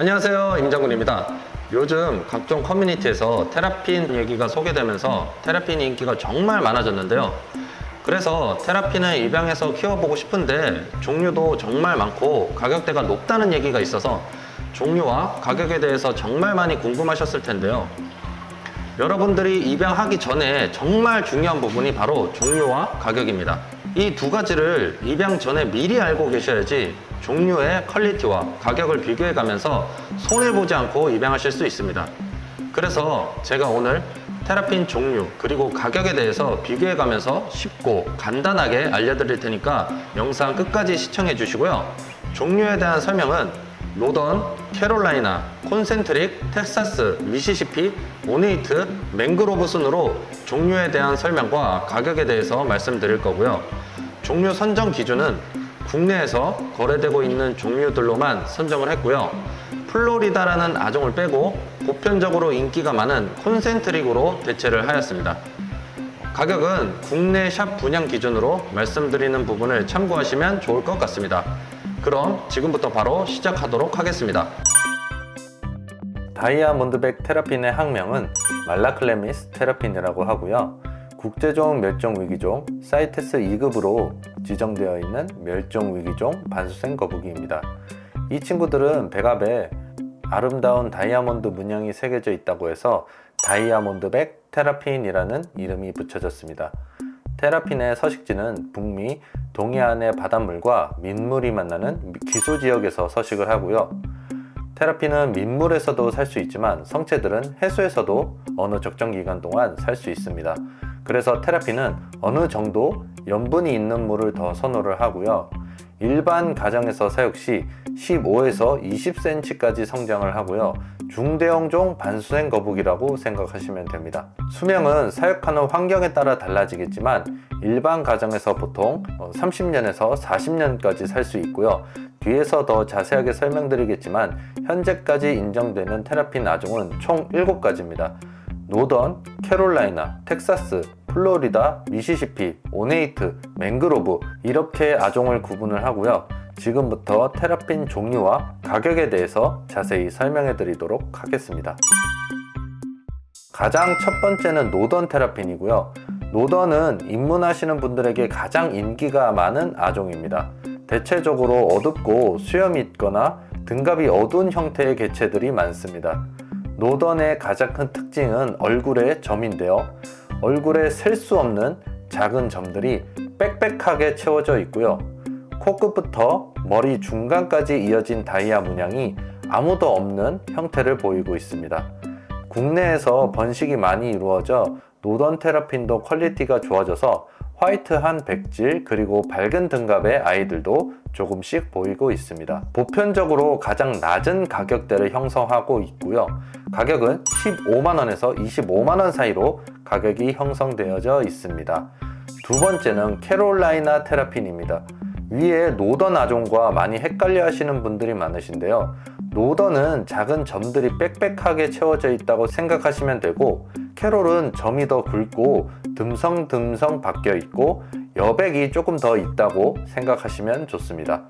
안녕하세요. 임장군입니다. 요즘 각종 커뮤니티에서 테라핀 얘기가 소개되면서 테라핀 인기가 정말 많아졌는데요. 그래서 테라핀을 입양해서 키워보고 싶은데 종류도 정말 많고 가격대가 높다는 얘기가 있어서 종류와 가격에 대해서 정말 많이 궁금하셨을 텐데요. 여러분들이 입양하기 전에 정말 중요한 부분이 바로 종류와 가격입니다. 이 두 가지를 입양 전에 미리 알고 계셔야지 종류의 퀄리티와 가격을 비교해 가면서 손해보지 않고 입양하실 수 있습니다. 그래서 제가 오늘 테라핀 종류 그리고 가격에 대해서 비교해 가면서 쉽고 간단하게 알려드릴 테니까 영상 끝까지 시청해 주시고요. 종류에 대한 설명은 로던, 캐롤라이나, 콘센트릭, 텍사스, 미시시피, 오네이트, 맹그로브 순으로 종류에 대한 설명과 가격에 대해서 말씀드릴 거고요. 종류 선정 기준은 국내에서 거래되고 있는 종류들로만 선정을 했고요. 플로리다라는 아종을 빼고 보편적으로 인기가 많은 콘센트릭으로 대체를 하였습니다. 가격은 국내 샵 분양 기준으로 말씀드리는 부분을 참고하시면 좋을 것 같습니다. 그럼 지금부터 바로 시작하도록 하겠습니다. 다이아몬드백 테라핀의 학명은 말라클레미스 테라핀이라고 하고요. 국제종 멸종위기종 사이테스 2급으로 지정되어 있는 멸종위기종 반수생 거북이입니다. 이 친구들은 백압에 아름다운 다이아몬드 문양이 새겨져 있다고 해서 다이아몬드백 테라핀이라는 이름이 붙여졌습니다. 테라핀의 서식지는 북미, 동해안의 바닷물과 민물이 만나는 기소 지역에서 서식을 하고요. 테라핀은 민물에서도 살 수 있지만 성체들은 해수에서도 어느 적정 기간 동안 살 수 있습니다. 그래서 테라핀은 어느 정도 염분이 있는 물을 더 선호를 하고요. 일반 가정에서 사육 시 15에서 20cm까지 성장을 하고요. 중대형종 반수생 거북이라고 생각하시면 됩니다. 수명은 사육하는 환경에 따라 달라지겠지만 일반 가정에서 보통 30년에서 40년까지 살 수 있고요. 뒤에서 더 자세하게 설명드리겠지만 현재까지 인정되는 테라핀 아종은 총 7가지입니다. 노던, 캐롤라이나, 텍사스, 플로리다, 미시시피, 오네이트, 맹그로브 이렇게 아종을 구분을 하고요. 지금부터 테라핀 종류와 가격에 대해서 자세히 설명해 드리도록 하겠습니다. 가장 첫 번째는 노던 테라핀이고요. 노던은 입문하시는 분들에게 가장 인기가 많은 아종입니다. 대체적으로 어둡고 수염이 있거나 등갑이 어두운 형태의 개체들이 많습니다. 노던의 가장 큰 특징은 얼굴의 점인데요. 얼굴에 셀 수 없는 작은 점들이 빽빽하게 채워져 있고요. 코끝부터 머리 중간까지 이어진 다이아 문양이 아무도 없는 형태를 보이고 있습니다. 국내에서 번식이 많이 이루어져 노던 테라핀도 퀄리티가 좋아져서 화이트한 백질 그리고 밝은 등갑의 아이들도 조금씩 보이고 있습니다. 보편적으로 가장 낮은 가격대를 형성하고 있고요. 가격은 15만원에서 25만원 사이로 가격이 형성되어져 있습니다. 두 번째는 캐롤라이나 테라핀입니다. 위에 노던 아종과 많이 헷갈려 하시는 분들이 많으신데요. 노던은 작은 점들이 빽빽하게 채워져 있다고 생각하시면 되고, 캐롤은 점이 더 굵고 듬성듬성 바뀌어 있고 여백이 조금 더 있다고 생각하시면 좋습니다.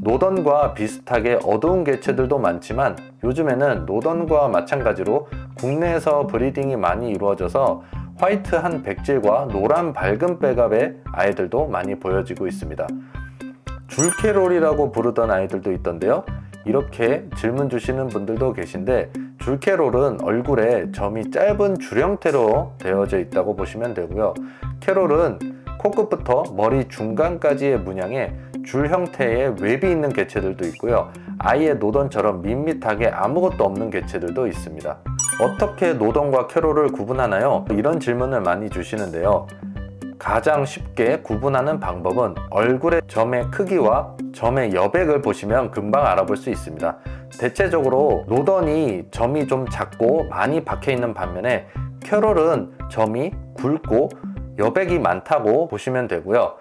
노던과 비슷하게 어두운 개체들도 많지만 요즘에는 노던과 마찬가지로 국내에서 브리딩이 많이 이루어져서 화이트한 백질과 노란 밝은 백압의 아이들도 많이 보여지고 있습니다. 줄캐롤이라고 부르던 아이들도 있던데요. 이렇게 질문 주시는 분들도 계신데 줄캐롤은 얼굴에 점이 짧은 줄 형태로 되어져 있다고 보시면 되고요. 캐롤은 코끝부터 머리 중간까지의 문양에 줄 형태의 웹이 있는 개체들도 있고요. 아예 노던처럼 밋밋하게 아무것도 없는 개체들도 있습니다. 어떻게 노던과 캐롤을 구분하나요? 이런 질문을 많이 주시는데요. 가장 쉽게 구분하는 방법은 얼굴의 점의 크기와 점의 여백을 보시면 금방 알아볼 수 있습니다. 대체적으로 노던이 점이 좀 작고 많이 박혀 있는 반면에 캐롤은 점이 굵고 여백이 많다고 보시면 되고요.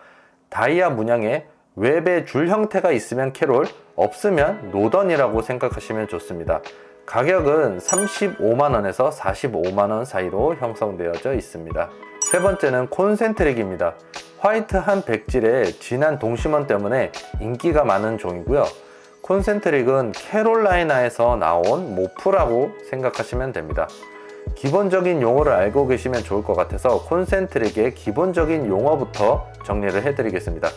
다이아 문양에 웹의 줄 형태가 있으면 캐롤, 없으면 노던이라고 생각하시면 좋습니다. 가격은 35만원에서 45만원 사이로 형성되어져 있습니다. 세 번째는 콘센트릭입니다. 화이트한 백질의 진한 동심원 때문에 인기가 많은 종이고요. 콘센트릭은 캐롤라이나에서 나온 모프라고 생각하시면 됩니다. 기본적인 용어를 알고 계시면 좋을 것 같아서 콘센트릭의 기본적인 용어부터 정리를 해드리겠습니다.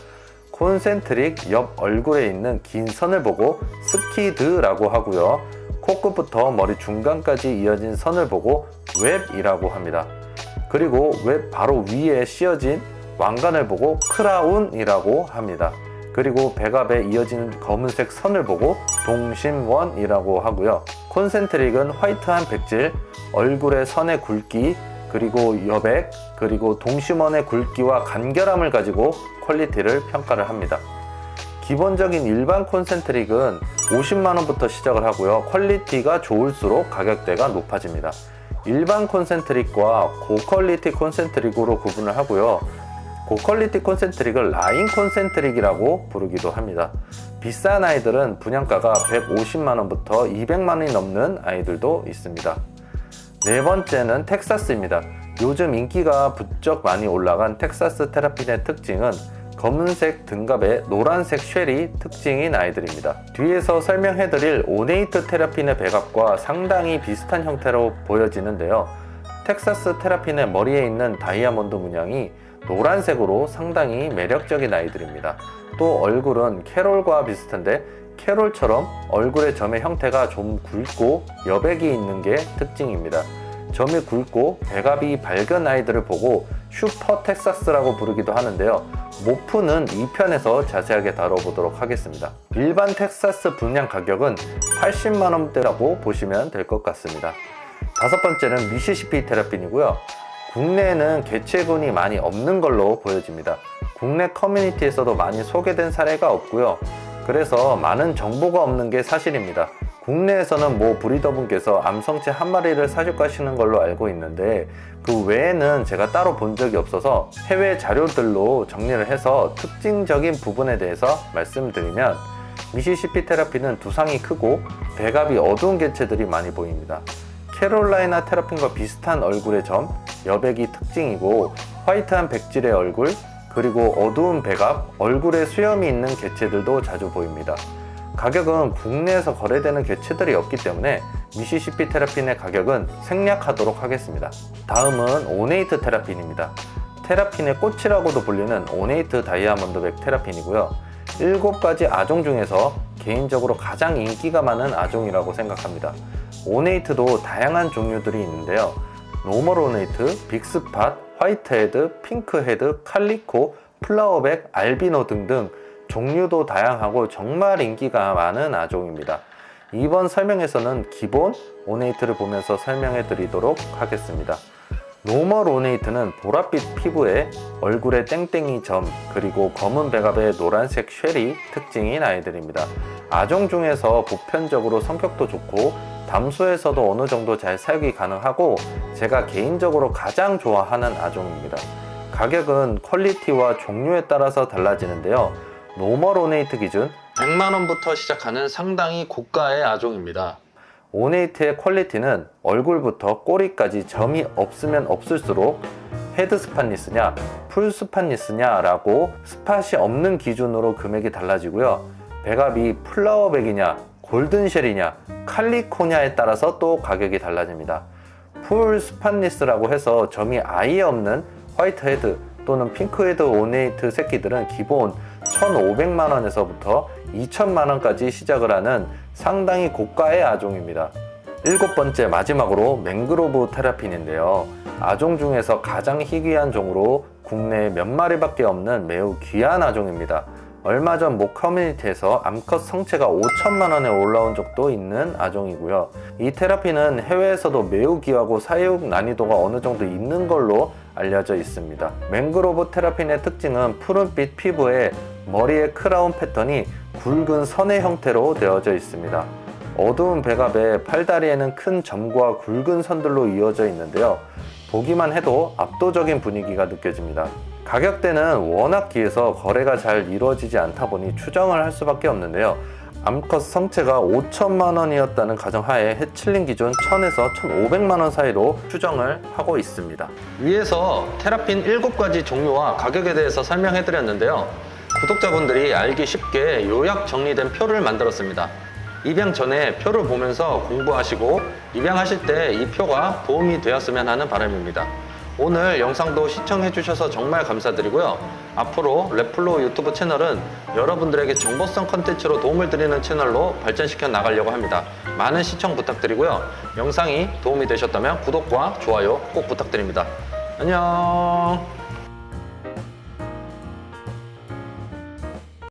콘센트릭 옆 얼굴에 있는 긴 선을 보고 스키드라고 하고요. 코끝부터 머리 중간까지 이어진 선을 보고 웹이라고 합니다. 그리고 웹 바로 위에 씌어진 왕관을 보고 크라운이라고 합니다. 그리고 백압에 이어지는 검은색 선을 보고 동심원이라고 하고요. 콘센트릭은 화이트한 백질, 얼굴의 선의 굵기, 그리고 여백, 그리고 동심원의 굵기와 간결함을 가지고 퀄리티를 평가를 합니다. 기본적인 일반 콘센트릭은 50만원부터 시작을 하고요. 퀄리티가 좋을수록 가격대가 높아집니다. 일반 콘센트릭과 고퀄리티 콘센트릭으로 구분을 하고요. 고퀄리티 콘센트릭을 라인 콘센트릭이라고 부르기도 합니다. 비싼 아이들은 분양가가 150만원부터 200만원이 넘는 아이들도 있습니다. 네 번째는 텍사스입니다. 요즘 인기가 부쩍 많이 올라간 텍사스 테라핀의 특징은 검은색 등갑에 노란색 쉘이 특징인 아이들입니다. 뒤에서 설명해드릴 오네이트 테라핀의 백압과 상당히 비슷한 형태로 보여지는데요. 텍사스 테라핀의 머리에 있는 다이아몬드 문양이 노란색으로 상당히 매력적인 아이들입니다. 또 얼굴은 캐롤과 비슷한데 캐롤처럼 얼굴의 점의 형태가 좀 굵고 여백이 있는 게 특징입니다. 점이 굵고 배갑이 밝은 아이들을 보고 슈퍼 텍사스라고 부르기도 하는데요. 모프는 2편에서 자세하게 다뤄보도록 하겠습니다. 일반 텍사스 분양 가격은 80만원대라고 보시면 될 것 같습니다. 다섯 번째는 미시시피 테라핀이고요. 국내에는 개체군이 많이 없는 걸로 보여집니다. 국내 커뮤니티에서도 많이 소개된 사례가 없고요. 그래서 많은 정보가 없는 게 사실입니다. 국내에서는 모 브리더분께서 암성체 한 마리를 사줄 가시는 걸로 알고 있는데 그 외에는 제가 따로 본 적이 없어서 해외 자료들로 정리를 해서 특징적인 부분에 대해서 말씀드리면 미시시피 테라피는 두상이 크고 배갑이 어두운 개체들이 많이 보입니다. 캐롤라이나 테라핀과 비슷한 얼굴의 점, 여백이 특징이고 화이트한 백질의 얼굴, 그리고 어두운 배갑, 얼굴에 수염이 있는 개체들도 자주 보입니다. 가격은 국내에서 거래되는 개체들이 없기 때문에 미시시피 테라핀의 가격은 생략하도록 하겠습니다. 다음은 오네이트 테라핀입니다. 테라핀의 꽃이라고도 불리는 오네이트 다이아몬드백 테라핀이고요. 7가지 아종 중에서 개인적으로 가장 인기가 많은 아종이라고 생각합니다. 오네이트도 다양한 종류들이 있는데요. 노멀 오네이트, 빅스팟, 화이트헤드, 핑크헤드, 칼리코, 플라워백, 알비노 등등 종류도 다양하고 정말 인기가 많은 아종입니다. 이번 설명에서는 기본 오네이트를 보면서 설명해 드리도록 하겠습니다. 노멀 오네이트는 보랏빛 피부에 얼굴에 땡땡이 점 그리고 검은 배갑에 노란색 쉘이 특징인 아이들입니다. 아종 중에서 보편적으로 성격도 좋고 담소에서도 어느 정도 잘 사육이 가능하고 제가 개인적으로 가장 좋아하는 아종입니다. 가격은 퀄리티와 종류에 따라서 달라지는데요. 노멀 오네이트 기준 100만 원부터 시작하는 상당히 고가의 아종입니다. 오네이트의 퀄리티는 얼굴부터 꼬리까지 점이 없으면 없을수록 헤드 스팟니스냐, 풀 스팟니스냐라고 스팟이 없는 기준으로 금액이 달라지고요. 배갑이 플라워백이냐, 골든쉘이냐, 칼리코냐에 따라서 또 가격이 달라집니다. 풀 스팟니스라고 해서 점이 아예 없는 화이트 헤드 또는 핑크 헤드 오네이트 새끼들은 기본 1,500만 원에서부터 2천만 원까지 시작을 하는 상당히 고가의 아종입니다. 일곱 번째 마지막으로 맹그로브 테라핀인데요. 아종 중에서 가장 희귀한 종으로 국내에 몇 마리밖에 없는 매우 귀한 아종입니다. 얼마 전 모 커뮤니티에서 암컷 성체가 5천만 원에 올라온 적도 있는 아종이고요. 이 테라피는 해외에서도 매우 귀하고 사육 난이도가 어느 정도 있는 걸로 알려져 있습니다. 맹그로브 테라핀의 특징은 푸른빛 피부에 머리의 크라운 패턴이 굵은 선의 형태로 되어져 있습니다. 어두운 배갑에 팔다리에는 큰 점과 굵은 선들로 이어져 있는데요. 보기만 해도 압도적인 분위기가 느껴집니다. 가격대는 워낙 귀해서 거래가 잘 이루어지지 않다 보니 추정을 할 수밖에 없는데요. 암컷 성체가 5천만 원이었다는 가정하에 해칠링 기준 1000에서 1500만 원 사이로 추정을 하고 있습니다. 위에서 테라핀 7가지 종류와 가격에 대해서 설명해 드렸는데요. 구독자분들이 알기 쉽게 요약 정리된 표를 만들었습니다. 입양 전에 표를 보면서 공부하시고 입양하실 때 이 표가 도움이 되었으면 하는 바람입니다. 오늘 영상도 시청해 주셔서 정말 감사드리고요. 앞으로 랩플로 유튜브 채널은 여러분들에게 정보성 컨텐츠로 도움을 드리는 채널로 발전시켜 나가려고 합니다. 많은 시청 부탁드리고요. 영상이 도움이 되셨다면 구독과 좋아요 꼭 부탁드립니다. 안녕.